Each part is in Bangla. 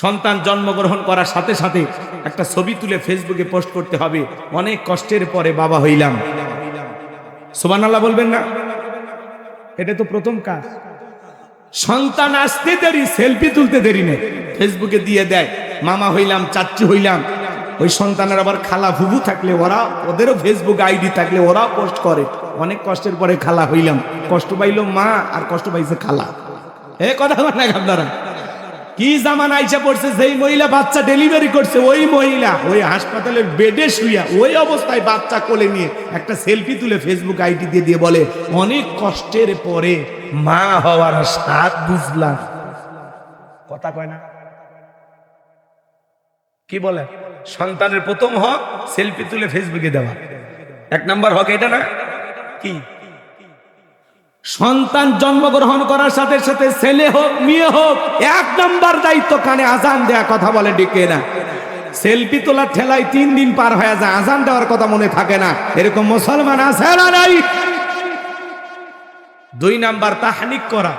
সন্তান জন্মগ্রহণ করার সাথে সাথে একটা ছবি তুলে ফেসবুকে পোস্ট করতে হবে। অনেক কষ্টের পরে বাবা হইলাম। সোমান আল্লাহ বলবেন না? এটা তো প্রথম কাজ। সন্তান আসতে দেরি সেলফি তুলতে দেরি নেই। ফেসবুকে দিয়ে দেয়, মামা হইলাম চাচ্চু হইলাম। ওই সন্তানের আবার খালা ফুবু থাকলে ওরা, ওদেরও ফেসবুক আইডি থাকলে ওরাও পোস্ট করে। অনেক কষ্টের পরে খালা হইলাম। কষ্ট পাইলো মা, আর কষ্ট পাইছে খালা। এ কথা বলে আপনারা। কি জামান আইসা পড়ছে? যেই মহিলা বাচ্চা ডেলিভারি করছে, ওই মহিলা। ওই হাসপাতালের বেডে শুইয়া ওই অবস্থায় বাচ্চা কোলে নিয়ে একটা সেলফি তুলে ফেসবুক আইডি দিয়ে দিয়ে বলে, অনেক কষ্টের পরে মা হওয়ার স্বাদ বুঝলাম। কথা কয় না? কি বলে? সন্তানের প্রথম হক সেলফি তুলে ফেসবুকে দেওয়া। এক নাম্বার হক এটা না? কি? সন্তান জন্মগ্রহণ করার সাথে সাথে ছেলে হোক, মেয়ে হোক, এক নম্বর দায়িত্ব কানে আজান দেয়া কথা বলে, ডেকে না। সেলফি তোলার ঠেলায় তিন দিন পার হয়ে যায়, আজান দেওয়ার কথা মনে থাকে না। এরকম মুসলমান আছে না নাই? দুই নাম্বার তাহানিক করা।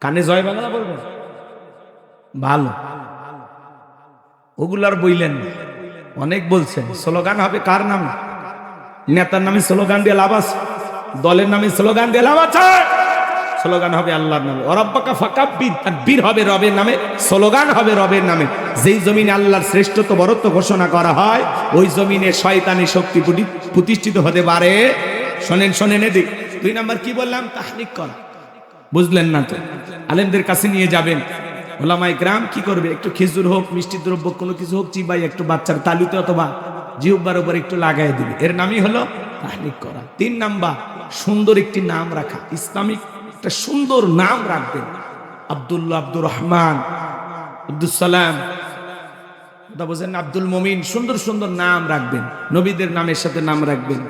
কানে জয় বাংলা বলবেন ভালো। ওগুলার বইলেন অনেক বলছেন। স্লোগান হবে কার নামে? নেতার নামে স্লোগান দিয়ে লাভ আছে? দলের নামে স্লোগান দিয়ে লাভ আছে। স্লোগান হবে আল্লাহর নামে। অরব্বাকা ফাকাব্বির তাকবীর হবে রবের নামে, স্লোগান হবে রবের নামে। যেই জমিনে আল্লাহর শ্রেষ্ঠত্ব বরত্ব ঘোষণা করা হয়, ওই জমিনে শয়তানি শক্তি প্রতিষ্ঠিত হতে পারে। শোনেন শোনেন এদিক। দুই নাম্বার কি বললাম? তাহনিক করা। বুঝলেন না তো? আলেমদের কাছে নিয়ে যাবেন। ওলামাই গ্রাম কি করবে? একটু খেজুর হোক, মিষ্টি দ্রব্য, কোনো কিছু হোক, চিবাই একটু বাচ্চার তালুতে অথবা জিহ্বার উপর একটু লাগাই দিবে। এর নামই হলো তাহনিক করা। তিন নাম্বার, সুন্দর একটি নাম রাখা। ইসলামিক একটা সুন্দর নাম রাখবেন। আব্দুল্লাহ আব্দুর রহমান আব্দুল সালাম। আব্দুল মমিন। সুন্দর সুন্দর নাম রাখবেন। নবীদের নামের সাথে নাম রাখবেন।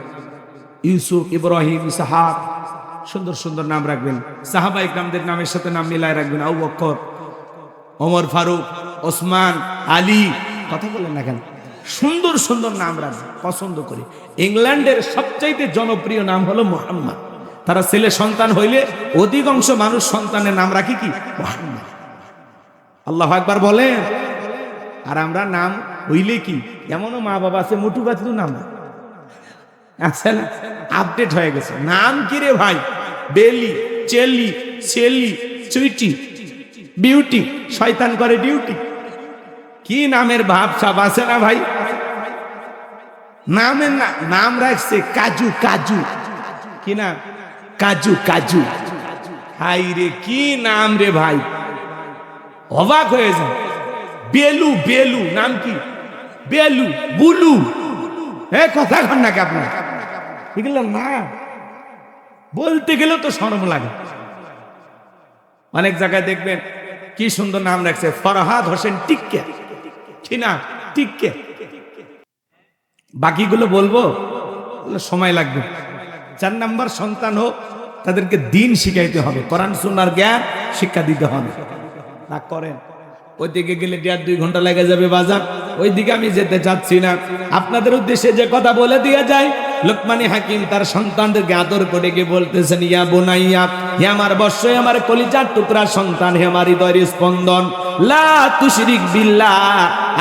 ইউসুফ, ইব্রাহিম, ইসাহাক। সুন্দর সুন্দর নাম রাখবেন। সাহাবা ইকরামদের নামের সাথে নাম মিলায় রাখবেন। আবু বকর ওমর ফারুক, ওসমান, আলী। কথা বলেন না কেন? সুন্দর সুন্দর নাম রাখবেন পছন্দ করে। ইংল্যান্ডের সবচাইতে জনপ্রিয় নাম হলো মোহাম্মদ। তারা ছেলে সন্তান হইলে অধিকাংশ মানুষ সন্তানের নাম রাখি কি? মোহাম্মদ। আল্লাহ একবার বলেন। আর আমরা নাম হইলে কি? এমনও মা বাবা আছে, মোটু গাছলু নাম আছে না? আপডেট হয়ে গেছে। নাম কি রে ভাই? বেলি, চেলি চেলি চুইটি, বিউটি, শয়তান করে ডিউটি। কি নামের ভাব সাব আছে না ভাই? নামের না, নাম রাখছে কাজু কাজু। কি না কাজু কাজু। হাই রে, কি নাম রে ভাই? অবাক হয়ে যায় বেলু বেলু, নাম কি? বেলু, বুলু। এ, কথা কন নাকি আপনার এগুলো না। বলতে গেলেও তো শরম লাগে। অনেক জায়গায় দেখবেন, কি সুন্দর নাম রাখছে। ফরহাদ হোসেন টিক্কে। ঠিক না টিক্কে। বাকিগুলো বলব? সময় লাগবে। চার নাম্বার সন্তান হোক, তাদেরকে দিন শিখাইতে হবে। করান সুন্নার জ্ঞান শিক্ষা দিতে হবে। না, করেন। ওইদিকে গেলে দেড় দুই ঘণ্টা লেগে যাবে বাজার। ওইদিকে আমি যেতে চাচ্ছি না। আপনাদের উদ্দেশ্যে যে কথা বলে দিয়ে যায় লোকমানি হাকিম তার সন্তানদেরকে আদর করে গিয়ে বলতেছেন, ইয়া বোনাইয়া, হে আমার বর্ষই আমার কলিজার টুকরা সন্তান, হে আমার হৃদয়ের স্পন্দন। লা তুশরিক বিল্লাহ,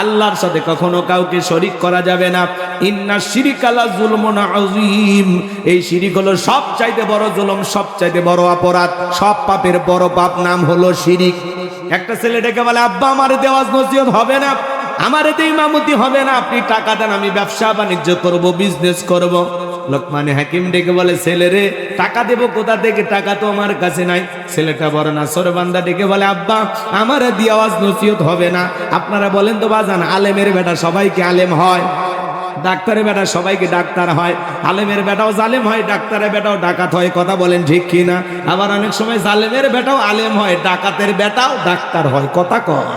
আল্লাহর সাথে কখনো কাউকে শরিক করা যাবে না। ইন্না শিরিক আলা জুলমুন আযীম, এই শিরিক হলো সবচাইতে বড় জুলুম, সবচাইতে বড় অপরাধ, সব পাপের বড় পাপ নাম হলো শিরিক। একটা ছেলেটাকে বলে, আব্বা, আমার দেওয়াজ নসিহত হবে না। আমার এতে ইমামতি হবে না, আপনি টাকা দেন, আমি ব্যবসা বাণিজ্য করব বিজনেস করব। লোকমানে হাকিম ডেকে বলে, ছেলে রে, টাকা দেবো কোথা থেকে? টাকা তো আমার কাছে নাই। ছেলেটা বড় না, সরবান্দা ডেকে বলে, আব্বা, আমার দিয়ে আওয়াজ নসিহত হবে না। আপনারা বলেন তো, বাজান, আলেমের বেটা সবাইকে আলেম হয়। ডাক্তারের বেটা সবাইকে ডাক্তার হয়। আলেমের বেটাও জালেম হয়, ডাক্তারের বেটাও ডাকাত হয়। কথা বলেন ঠিক কি না? আবার অনেক সময় জালেমের বেটাও আলেম হয়, ডাকাতের বেটাও ডাক্তার হয়। কথা কয়।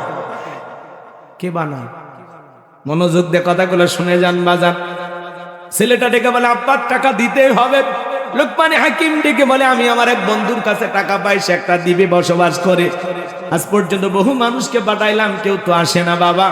কে বানায়? মনোযোগ দিয়ে কথাগুলো শুনে যান বাজার ছেলেটা ডেকে বলে আব্বার টাকা দিতেই হবে। লোকমানে হাকিম ডেকে বলে, আমি আমার এক বন্ধুর কাছে টাকা পাই, সে একটা দ্বীপে বসবাস করে। আজ পর্যন্ত বহু মানুষকে পাঠাইলাম, কেউ তো আসে না, বাবা।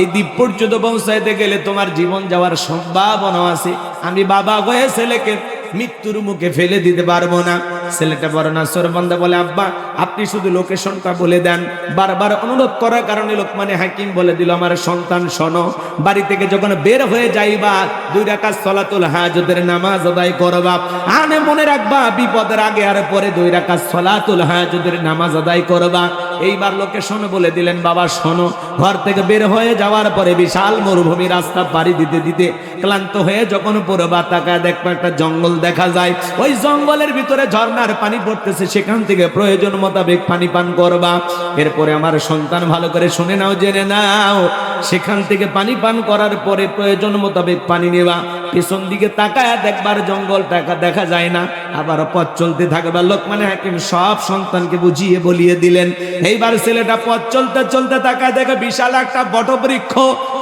এই দ্বীপ পর্যন্ত পৌঁছাইতে গেলে তোমার জীবন যাওয়ার সম্ভাবনা আছে। আমি বাবা হয়ে ছেলেকে মৃত্যুর মুখে ফেলে দিতে পারব না। ছেলেটা বড় না সরবন্দা বলে, আব্বা, আপনি শুধু লোকেশনটা বলে দেন। বারবার অনুরোধ করার কারণে লোকমানে হাকিম বলে দিল, আমার সন্তান, শোনো, বাড়ি থেকে যখন বের হয়ে যাইবা, দুই রাকাত সলাতুল হাজতের নামাজ আদায় করবা। আনে মনে রাখবা, বিপদের আগে আর পরে দুই রাকাত সলাতুল হাজতের নামাজ আদায় করবা। এইবার লোকেশন বলে দিলেন, বাবা, শোনো, ঘর থেকে বের হয়ে যাওয়ার পরে বিশাল মরুভূমি রাস্তা পাড়ি দিতে দিতে ক্লান্ত হয়ে যখন পূর্বা তাকায় দেখব একটা জঙ্গল দেখা যায়। ওই জঙ্গলের ভিতরে ঝর্ণার পানি পড়তেছে, সেখান থেকে প্রয়োজন মোতাবেক পানি পান করবা। এরপরে আমার সন্তান ভালো করে শুনে নাও, জেনে নাও। সেখান থেকে পানি পান করার পরে প্রয়োজন মোতাবেক পানি নেবা। পেছন দিকে তাকায় দেখবার জঙ্গল টাকা দেখা যায় না। আবার পথ চলতে থাকবার লোক মানে হাকিম সব সন্তানকে বুঝিয়ে বলিয়ে দিলেন। এইবার ছেলেটা পথ চলতে চলতে তাকায় দেখে বিশাল একটা বটবৃক্ষ।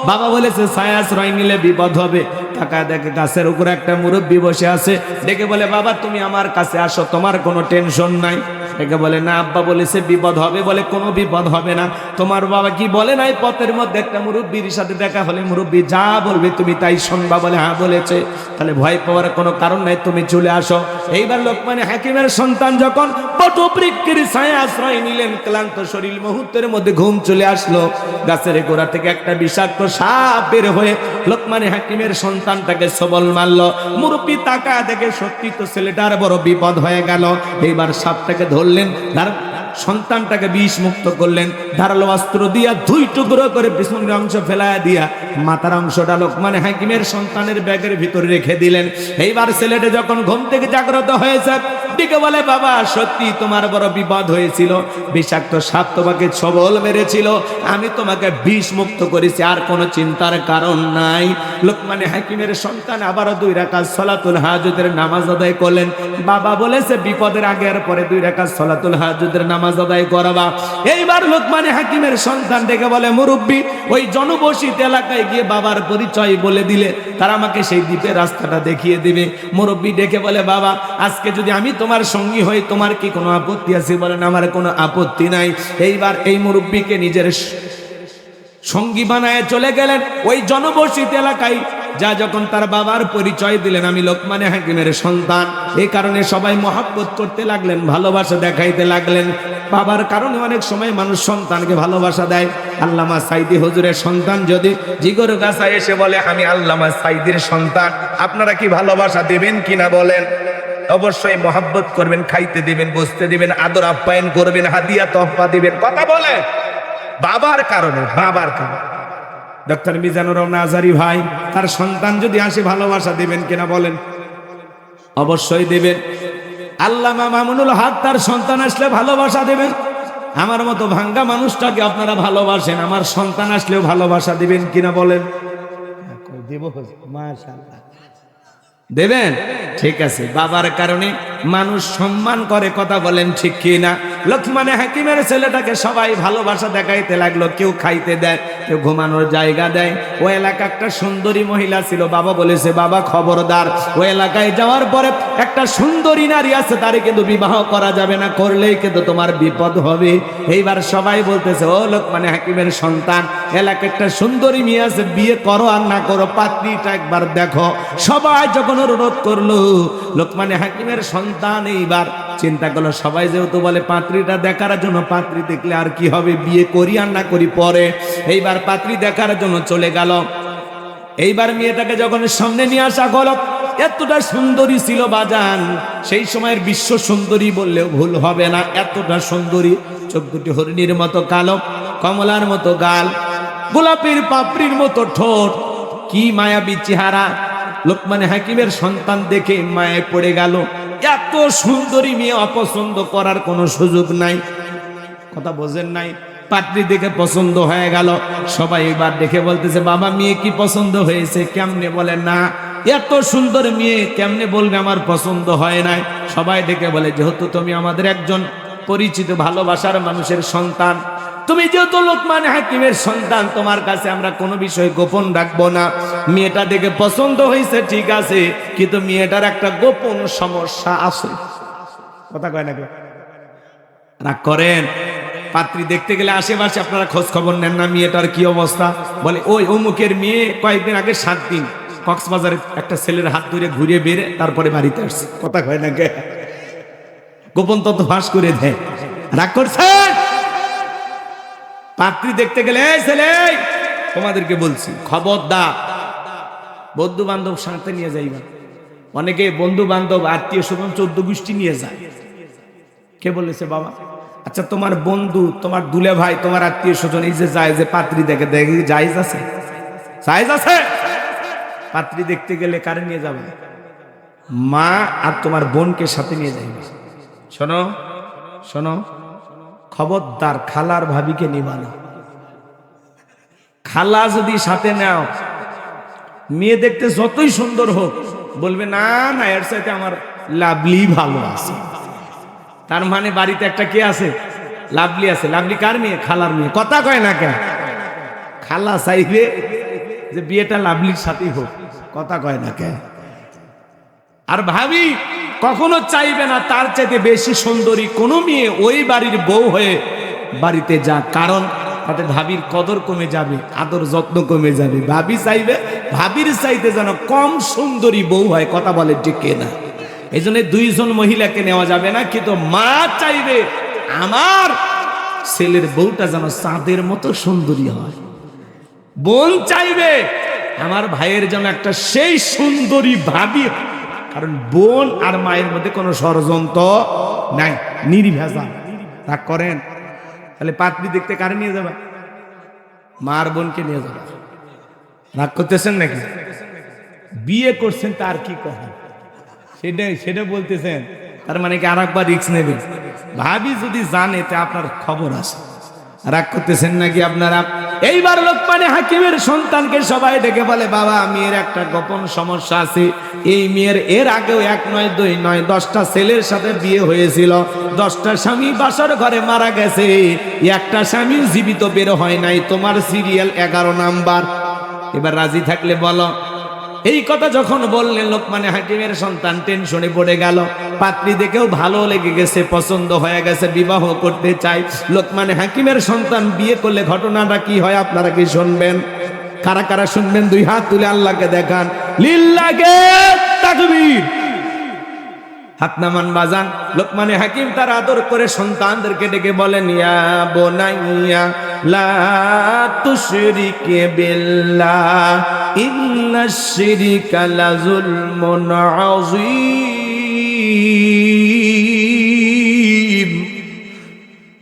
বাবা বলেছে ছায়াশ্রয় নিলে বিপদ হবে। তাকায় দেখে, গাছের উপরে একটা মুরব্বী বসে আছে। ডেকে বলে, বাবা, তুমি আমার কাছে আসো, তোমার কোনো টেনশন নাই। ডেকে বলে, না আব্বা বলেছে বিপদ হবে বলে কোনো বিপদ হবে না। তোমার বাবা কি বলে নাই? পথের মধ্যে একটা মুরব্বীর সাথে দেখা হলে মুরব্বী যা বলবে তুমি তাই শুনবা বলে হ্যাঁ বলেছে। তাহলে ভয় পাওয়ার কোনো কারণ নাই, তুমি চলে আসো। এইবার লোকমানে হাকিমের সন্তান যখন বটবৃক্ষের ছায়া আশ্রয় নিলেন, ক্লান্ত শরীর মুহূর্তের মধ্যে ঘুম চলে আসলো। গাছের গোড়া থেকে একটা বিষাক্ত সাপ বের হয়ে লোকমানে হাকিমের সন্তানটাকে সবল মারল। মুরব্বী তাকা দেখে, সত্যি তো ছেলেটার বড় বিপদ হয়ে গেল। এইবার সাপটাকে ধরলেন তার সন্তানটাকে বিষ মুক্ত করলেন, ধারালো অস্ত্র দিয়া দুই টুকরো করে পিছনের অংশ ফেলায় দিয়া মাথার অংশটা লোকমানে হাকিমের সন্তানের ব্যাগের ভিতরে রেখে দিলেন। এইবার ছেলেটা যখন ঘুম থেকে জাগ্রত হয়েছে দিকে বলে, বাবা, সত্যি তোমার বড় বিপদ হয়েছিল। বিষাক্ত সাপ তোমাকে সবল মেরেছিল। আমি তোমাকে বিষ মুক্ত করেছি, আর কোনো চিন্তার কারণ নাই। লোকমানে হাকিমের সন্তান আবারও দুই রাকাত সলাতুল হাজুদের নামাজ আদায় করলেন। বাবা বলেছে, বিপদের আগে আর পরে দুই রাকাত সলাতুল হাজুদের নামাজ আদায় করাবা। এইবার লোকমানে হাকিমের সন্তান ডেকে বলে, মুরব্বী, ওই জনবসিত এলাকায় গিয়ে বাবার পরিচয় বলে দিলে। তারা আমাকে সেই দ্বীপের রাস্তাটা দেখিয়ে দিবে। মুরব্বী ডেকে বলে, বাবা, আজকে যদি আমি তোমার সঙ্গী হয়ে তোমার কি কোনো আপত্তি আছে বলেন? আমার কোনো আপত্তি নাই। এইবার এই মুরব্বীকে নিজের সঙ্গী বানায় চলে গেলেন ওই জনবসিত এলাকায়। যা যখন তার বাবার পরিচয় দিলেন, আমি লোকমানে হাকিমের সন্তান। এই কারণে সবাই মহাব্বত করতে লাগলেন, ভালোবাসা দেখাইতে লাগলেন। বাবার কারণে অনেক সময় মানুষ সন্তানকে ভালোবাসা দেয়। আল্লামা সাইদি হজুরের সন্তান যদি জিগর গাছা এসে বলে, আমি আল্লামা সাইদির সন্তান, আপনারা কি ভালোবাসা দেবেন কিনা বলেন? অবশ্যই মহাব্বত করবেন, খাইতে দিবেন, বসতে দিবেন, আদর আপ্যায়ন করবেন, হাদিয়া তহফা দিবেন, কথা বলে। বাবার কারণে বাবার কারণে। ডক্টর মিজানুর রহমান আজারি ভাই, তার সন্তান যদি আসে, ভালোবাসা দিবেন কিনা বলেন? অবশ্যই দিবেন। আল্লামা মামুনুল হক, তার সন্তান আসলে ভালোবাসা দেবেন। আমার মতো ভাঙ্গা মানুষটাকে আপনারা ভালোবাসেন, আমার সন্তান আসলেও ভালোবাসা দিবেন কিনা বলেন? দেব মাশাআল্লাহ। দেবেন? ঠিক আছে বাবার কারণে মানুষ সম্মান করে কথা বলেন ঠিক কি না লক্ষ্মণে হাকিমের ছেলেটাকে সবাই ভালোবাসা দেখাইতে লাগল, কেউ খাইতে দেয়, কেউ ঘুমানোর জায়গা দেয়। ও এলাকা একটা সুন্দরী মহিলা ছিল, বাবা বলেছে, বাবা, খবরদার। ও এলাকায় যাওয়ার পরে একটা সুন্দরী নারী আছে, তারে কিন্তু বিবাহ করা যাবে না, করলেই কিন্তু তোমার বিপদ হবে। এইবার সবাই বলতেছে, ও লোকমানে হাকিমের সন্তান এলাকা একটা সুন্দরী মেয়ে আছে, বিয়ে করো আর না করো পাত্রীটা একবার দেখো। সবাই যখন অনুরোধ করল লোকমানে হাকিমের সন্তান, এইবার চিন্তা করল, সবাই যেহেতু বলে পাত্রীটা দেখার জন্য পাত্রী দেখলে আর কি হবে? বিয়ে করি আর না করি পরে। এইবার পাত্রী দেখার জন্য চলে গেল। এইবার মেয়েটাকে যখন সামনে নিয়ে আসা গেল এতটা সুন্দরী ছিল বাজান। সেই সময়ের বিশ্ব সুন্দরী বললেও ভুল হবে না, এতটা সুন্দরী। চোখ দুটি হরিণীর মতো কালো, কমলার মতো গাল, গোলাপের পাপড়ির মতো ঠোঁট। কি মায়াবী চেহারা। লোকমানে হাকিমের সন্তান দেখে মায়ে পড়ে গেল। এত সুন্দরী মেয়ে অপছন্দ করার কোনো সুযোগ নাই। কথা বোঝেন নাই? পাত্রী দেখে পছন্দ হয়ে গেল। সবাই এবার দেখে বলতেছে, বাবা, মেয়ে কি পছন্দ হয়েছে? কেমনে বলে, না, এত সুন্দর মেয়ে কেমনে বলবে আমার পছন্দ হয় নাই? সবাই ডেকে বলে, যেহেতু তুমি আমাদের একজন পরিচিত, ভালোবাসার মানুষের সন্তান তুমি যেহেতু লোকমান হাকিমের সন্তান, তোমার কাছে আমরা কোনো বিষয় গোপন রাখব না। মেয়েটা দেখে পছন্দ হয়েছে, ঠিক আছে, কিন্তু মেয়েটার একটা গোপন সমস্যা আছে। কথা কয় নাকি রাগ করেন? পাত্রী দেখতে গেলে আশেপাশে আপনারা খোঁজ খবর নেন না মেয়েটার কি অবস্থা। বলে, ওই অমুকের মেয়ে কয়েকদিন আগে সাত দিন কক্সবাজারে একটা ছেলের হাত ধরে ঘুরে বেড়ে তারপরে বাড়িতে আসছে। কথা কয় না গে গোপন তত্ত্ব ফাঁস করে দেয়। রাগ করছেন? পাত্রী দেখতে গেলে ছেলে তোমাদেরকে বলছি, খবরদার। বন্ধু বান্ধব সাথে নিয়ে যাইবা। অনেকে বন্ধু বান্ধব আত্মীয় স্বজন চোদ্দ গোষ্ঠী নিয়ে যায়। কে বলেছে, বাবা আচ্ছা তোমার বন্ধু, তোমার দুলে ভাই, তোমার আত্মীয় স্বজন, এই যে যায়, যে পাত্রী দেখে দেখে, জায়েজ আছে? জায়েজ আছে! পাত্রী দেখতে গেলে কারে নিয়ে যাবে? মা আর তোমার বোনকে সাথে নিয়ে যাইবে। শোনো শোনো খবরদার খালার ভাবিকে নিবা না। খালা যদি সাথে নাও, মেয়ে দেখতে যতই সুন্দর হোক, বলবে, না না, এর সাথে আমার লাভলি ভালো আছে। তার মানে বাড়িতে একটা কে আছে? লাভলি আছে। লাভলি কার মেয়ে? খালার মেয়ে। কথা কয় না কেন? খালা চাইবে যে বিয়েটা লাভলির সাথেই হোক। কথা কয় না কেন? আর ভাবি কখনো চাইবে না তার চাইতে বেশি সুন্দরী কোনো মেয়ে ওই বাড়ির বউ হয়ে বাড়িতে যা, কারণ তাতে ভাবির কদর কমে যাবে, আদর যত্ন কমে যাবে ভাবি চাইবে, ভাবির চাইতে যেন কম সুন্দরী বউ হয়, কথা বলে যে কে না এই জন্য দুইজন মহিলাকে নেওয়া যাবে না, কিন্তু মা চাইবে আমার ছেলের বউটা যেন চাঁদের মতো সুন্দরী হয় বোন চাইবে আমার ভাইয়ের যেন একটা সেই সুন্দরী ভাবি। কারণ বোন আর মায়ের মধ্যে কোনো ষড়যন্ত্র নাই নির্ভেজা রাগ করেন? তাহলে পাত্রী দেখতে কারে নিয়ে যাবে? মার বোনকে নিয়ে যাবে। রাগ করতেছেন নাকি? বিয়ে করছেন তার কি কথা সেটাই, সেটা বলতেছেন। তার মানে কি আর একবার রিক্স নেবেন? ভাবি যদি জানে তা আপনার খবর আছে। রাগ করতেছেন নাকি আপনারা? এইবার লোকমানে হাকিমের সন্তানকে সবাই ডেকে বলে, বাবা, মেয়ের একটা গোপন সমস্যা আছে। এই মেয়ের এর আগেও এক নয়, দুই নয়, দশটা ছেলের সাথে বিয়ে হয়েছিল। দশটা স্বামী বাসর ঘরে মারা গেছে। একটা স্বামী জীবিত বের হয় নাই। তোমার সিরিয়াল এগারো নাম্বার। এবার রাজি থাকলে বলো এই কথা যখন বললেন লোকমানে হাকিমের সন্তান টেনশনে পড়ে গেল। পাত্রী দেখেও ভালো লেগে গেছে, পছন্দ হয়ে গেছে, বিবাহ করতে চাই লোকমানে হাকিমের সন্তান বিয়ে করলে ঘটনাটা কি হয়, আপনারা কি শুনবেন? কারা কারা শুনবেন, দুই হাত তুলে আল্লাহকে দেখান। লিল্লাকে তাকবীর। হাত নামান বাজান। লোকমানে হাকিম তার আদর করে সন্তানদেরকে ডেকে বলেন, ইয়া বোনাইয়া লা তুশরিকে বিল্লাহ, ইন্না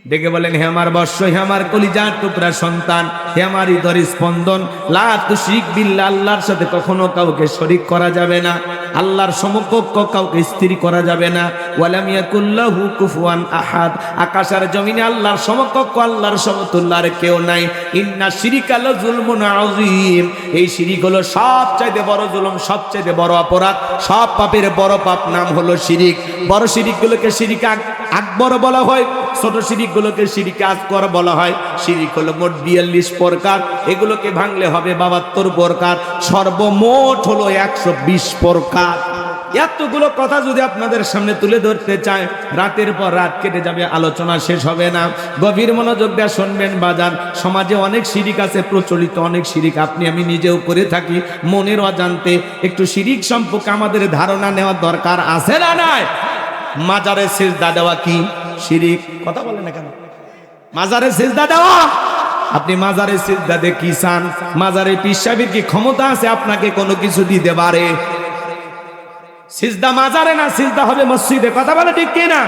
ডেকে বলেন, হে আমার বর্ষ, হে আমার কলিজার টুকরা সন্তান, হে আমার হৃদয় স্পন্দন, লা তুশরিক বিল্লাহ, আল্লাহর সাথে কখনো কাউকে শরিক করা যাবে না। আল্লাহর সমকক্ষ কাউকে স্থির করা যাবে না। ওয়ালাম ইয়াকুল্লাহু কুফুয়ান আহাদ। আকাশ আর জমিনে আল্লাহর সমকক্ষ, আল্লাহর সমতুল্য আর কেউ নাই। ইন্না শিরিকা লাযুলমুন আযীম। এই শিরিক হলো সবচাইতে বড় জুলুম, সবচাইতে বড় অপরাধ, সব পাপের বড় পাপ নাম হলো শিরিক। বড় শিরিকগুলোকে শিরিক আকবর বলা হয়। ছোট শিরিকগুলোকে শিরিক কর বলা হয়। শিরিক হলো মোট বিয়াল্লিশ প্রকার। এগুলোকে ভাঙলে হবে বাবাত্তর প্রকার। সর্বমোট হলো একশো বিশ প্রকার। এতগুলো কথা যদি আপনাদের সামনে তুলে ধরতে চায়, রাতের পর রাত কেটে যাবে, আলোচনা শেষ হবে না। গভীর মনোযোগ দিয়ে শুনবেন বাজান। সমাজে অনেক শিরিক আছে, প্রচলিত অনেক শিরিক। আপনি, আমি নিজেও করে থাকি মনের অজান্তে। একটু শিরিক সম্পর্কে আমাদের ধারণা নেওয়ার দরকার আছে না নাই? মাজারে সেজদা দেওয়া কি? শিরিক, কথা না কেন? মাজারে সিজদা দেওয়া? আপনি মাজারে সিজদা দে কি চান? মাজারে পিসাবির কি ক্ষমতা আছে? আপনাকে কোনো কিছু দিতে পারে? সিজদা মাজারে না, সিজদা হবে মসজিদে, কথা বলে ঠিক কিনা?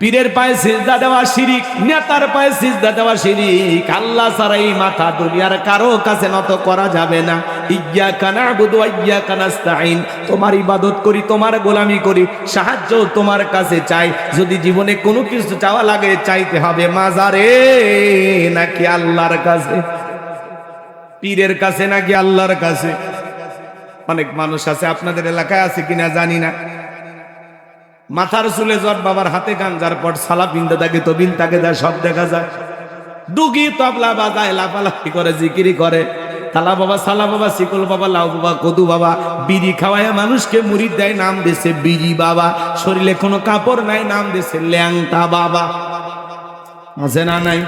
পীরের পায়ে সিজদা দেওয়া শিরিক, নেতার পায়ে সিজদা দেওয়া শিরিক। আল্লাহ ছাড়া এই মাথা দুনিয়ার কারও কাছে নত করা যাবে না। ইয়া কানা বুধু ইয়া কানাস্তাইন তোমার ইবাদত করি, তোমার গোলামি করি, সাহায্য তোমার কাছে চাই। যদি জীবনে কোনো কিছু চাওয়া লাগে, চাইতে হবে মাজারে, নাকি আল্লাহর কাছে? পীরের কাছে নাকি আল্লাহর কাছে? অনেক মানুষ আছে, আপনাদের এলাকায় আছে কিনা জানি না। মাথার চুলে জট বাবার হাতে গাঞ্জার পর সালা পিন্দা থাকে তবিন তাকে দেয় সব দেখা যায়। ডুগি তবলা বাজায়, লাফালাফি করে, জিকিরি করে। তালা বাবা, সালা বাবা, শিকল বাবা, লাউ বাবা, কদু বাবা, বিড়ি খাওয়ায় মানুষকে মুড়ি দেয়, নাম দেশে বিড়ি বাবা। শরীরে কোনো কাপড় নাই, নাম দেশে ল্যাংটা বাবা। আছে না নাই?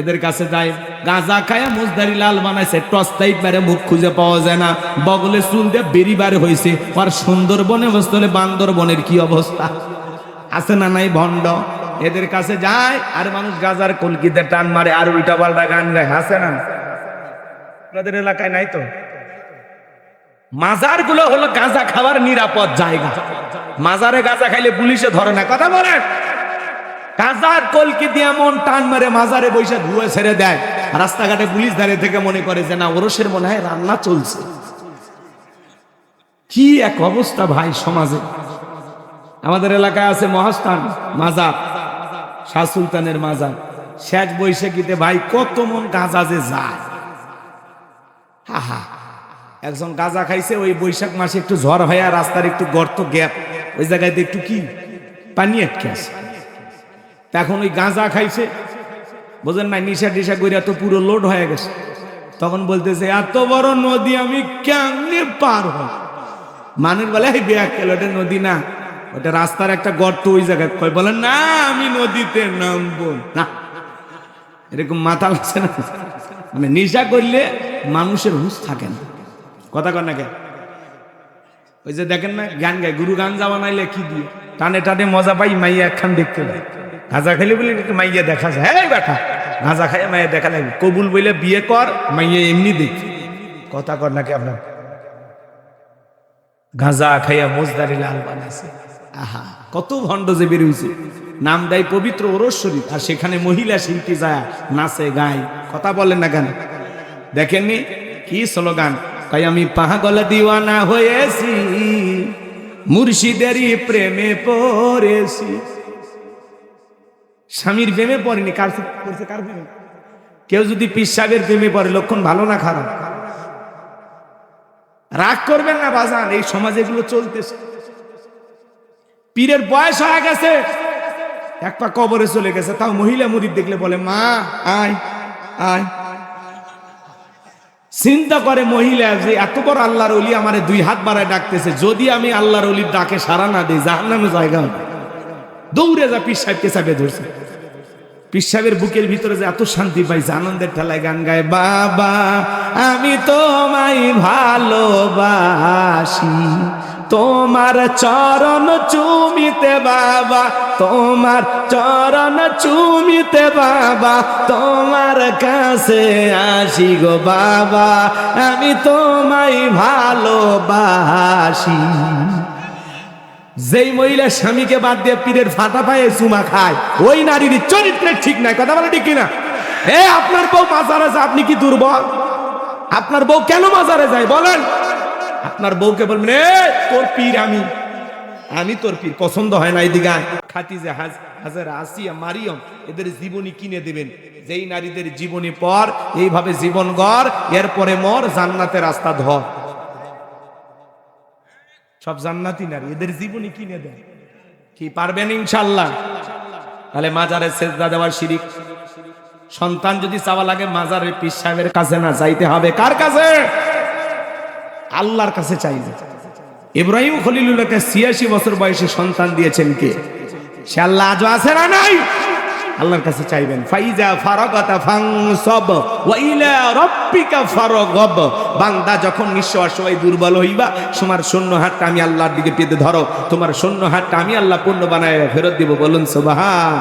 এদের কাছে যায় গাঁজা খায়া মুজদারি লাল বানাইছে টস টাইপ মারে মুখ খুঁজে পাওয়া যায় না। বগলে চুল দিয়ে বেরি বারে হয়েছে আর সুন্দরবনে বসতে হলে বান্দরবনের কি অবস্থা? আছে না নাই ভণ্ড? এদের কাছে যায় আর মানুষ গাজার কলকিতে টান মারে, আর উল্টা পাল্টা গান গায়। হাসে না? আপনাদের এলাকায় নাই তো? মাজারগুলো হলো গাঁজা খাওয়ার নিরাপদ জায়গা। মাজারে গাঁজা খাইলে পুলিশে ধরে না। কথা বলেন! গাঁজার কলকি দিয়ে এমন টান মারে মাজারে বৈশা ধুয়ে ছেড়ে দেয়। রাস্তাঘাটে পুলিশ দাঁড়িয়ে থেকে মনে করে যে, না, ওরসের মনে হয় রান্না চলছে। কি এক অবস্থা ভাই সমাজে। আমাদের এলাকায় আছে মহাস্থান, মাজার, শাহ সুলতানের মাজার। শেষ বৈশাখীতে ভাই কত মন গাঁজা যে যায়। হা একজন গাঁজা খাইছে, ওই বৈশাখ মাসে একটু ঝড় হয় রাস্তার একটু গর্ত গ্যাপ। ওই জায়গায় একটু কি? পানি আটকে আছে। এখন ওই গাঁজা খাইছে। বোঝেন না নিশা টিশা কইরা তো পুরো লোড হয়ে গেছে। তখন বলতেছে, এত বড় নদী আমি কেমনে পার হব? মানুষ বলে, এই বেয়া কেল, ওটা নদী না। ওটা রাস্তার একটা গর্ত ওই জায়গায়। কয়, বলে, না, আমি নদীতে নামবো না। এরকম মাথা লাগছে না। মানে নেশা করলে মানুষের হুঁশ থাকে না। কথা কর না কেন? ওই যে দেখেন না, গান গায়, গুরু গান যা বানাইলে কি দিয়ে? টানে টানে মজা পাই, মাইয়া একখান দেখতে পাই গাঁজা খাইলে বলে মাইয়া দেখা যায়। হ্যাঁ বেটা, গাঁজা খাইয়া মাইয়া দেখা লাগবে। কবুল বলে বিয়ে কর, মাইয়া এমনি দেখি। কথা কর নাকি আপনার? গাঁজা খাইয়া মোজদারি লাল বানাইছে। আহা, কত ভণ্ড যে বেরিয়েছে নাম দেয় পবিত্র ওরস শরীফ, আর সেখানে মহিলা শিল্পী যায়, নাচে, গায়। কথা বলেন না কেন? দেখেননি কি স্লোগান? তাই আমি পাহাগল দিওয়ানা হয়েছি, মুর্শিদেরই প্রেমে পড়েছি। স্বামীর প্রেমে পড়েনি, কার পড়ছে, কার প্রেমে? কেউ যদি পিসাবের প্রেমে পড়ে, লক্ষণ ভালো না খারাপ? রাগ করবেন না বাজান, এই সমাজে এগুলো চলতেছে। পীরের বয়স হয়ে গেছে, এক পা কবরে চলে গেছে, তাও মহিলা মুরিদ দেখলে বলে, মা, আয় আয়। চিন্তা করে মহিলা, যে এত বড় আল্লাহর অলি আমারে দুই হাত বাড়ায় ডাকতেছে, যদি আমি আল্লাহর অলির ডাকে সারা না দিই জাহান নামে জায়গা হবে। দৌড়ে যা পীর সাহেবকে চাপে ধরছে। পীর সাহেবের বুকের ভিতরে যে এত শান্তি পাইছে আনন্দের ঠেলায় গান গায়, বাবা, আমি তোমায় ভালোবাসি। তোমার চরণ চুমিতে, বাবা, তোমার চরণ চুমিতে, বাবা, তোমার কাছে আসি গো, বাবা, আমি তোমায় ভালোবাসি। যেই মহিলা স্বামীকে বাদ দিয়ে পীরের ফাটা পায়ে চুমা খায়, ওই নারীর চরিত্রের ঠিক নাই। কথা বলে ঠিক কিনা? এ, আপনার বউ মাজার আছে আপনি কি দুর্বল? আপনার বউ কেন মাজারে যায়, বলেন? আপনার বউকে বলবেন, এ, তোর পীর আমি। আমি তোর পীর, পছন্দ হয় না এদিকে। খাতিজা হাজ, হাজার আসিয়া, মারিয়ম, এদের জীবনী কিনে দেবেন। যেই নারীদের জীবনী পর, এইভাবে জীবন গড়, এরপরে মর, জান্নাতের রাস্তা ধর। সব জান্নাতি নারী, এদের জীবনী কিনে দেয়। কি পারবেন ইনশাল্লাহ তাহলে মাজারে সেজদা দেওয়ার শিরিক। সন্তান যদি চাওয়া লাগে, মাজারের পীর সাহেবের কাছে না চাইতে হবে। কার কাছে? আল্লাহর কাছে চাইবে। ইব্রাহিম খলিলুল্লাহকে ছিয়াশি বছর বয়সে সন্তান দিয়েছেন কে? সে আল্লাহ আজও আছে না নাই? আল্লাহর কাছে চাইবেন। ফাইজা ফারাগাতা ফাংসব ওয়া ইলা রাব্বিকা ফারাগব। বান্দা যখন নিঃস্ব অসহায় দুর্বল হইবা, তোমার শূন্য হাতটা আমি আল্লাহর দিকে পেতে ধরো, তোমার শূন্য হাতটা আমি আল্লাহ পূর্ণ বানায় ফেরত দিব, বলুন সুবহান।